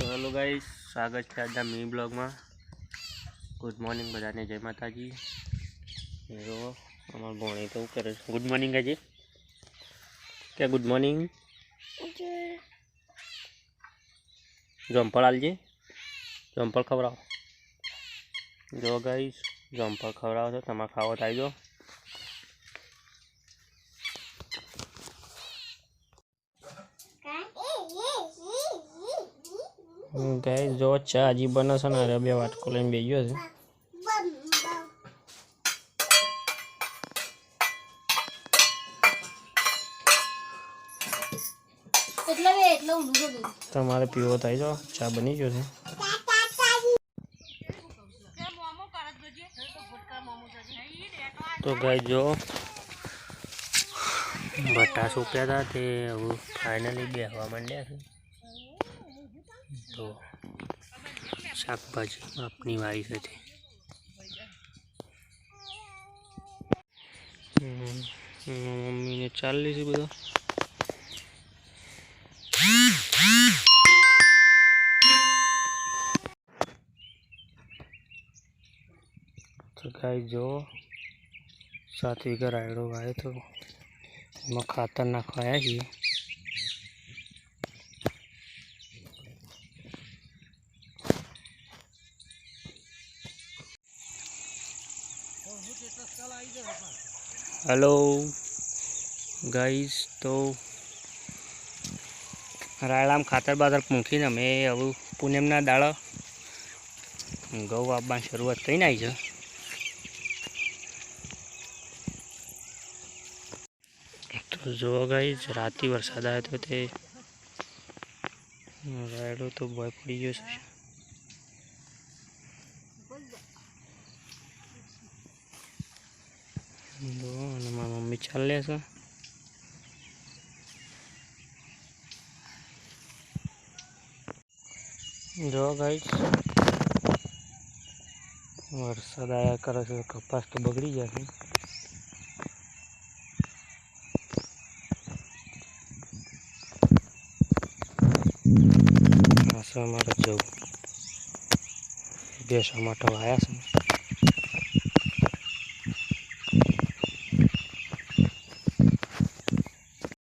તો hello guys સ્વાગત છે આજના મી બ્લોગમાં. ગુડ મોર્નિંગ બધાને જય માતાજી. જો અમાર ભોણી તો કરે છે? ગુડ મોર્નિંગ આજે. કે ગુડ મોર્નિંગ જમ્પળ આલજે. જમ્પળ ખવડાવો. જો ગાઈસ જમ્પળ ખવડાવો છો તમારે ખાવો થાય જો ગાઈસ જો ચા હજી બનાવશો ને અરે બે વાટકો લઈને છે. બે ઊંધું તમારે પીવો થાય જો ચા બની ગયો છે. તો ગાઈ જો. ભટ્ટા સૂક્યા હતા તે હવે ફાઇનલી બેહવા માંડ્યા છે. તો શાકભાજી આપની વારી સાથે મમ્મીને ચાલી છે બધા. તો ગાય જો સાત વીઘા રાયડો વાયો તો એમાં ખાતર નાખવા આવ્યા છીએ. હેલો ગાઈસ તો રાયડામ ખાતર બાતર મૂકીને અમે હવે પૂનમના દાડા ઘઉં આપવાની શરૂઆત કરીને આવી છે. તો જુઓ ગાઈસ રાતે વરસાદ આવ્યો તો તે રાયડો તો ભય પડી ગયો છે. જો અને મારી મમ્મી ચાલે છે જો ગાઈસ વરસાદ આવ્યા કરે છે કપાસ તો બગડી જશે અમારે જવું બેસવા માટે આવ્યા છે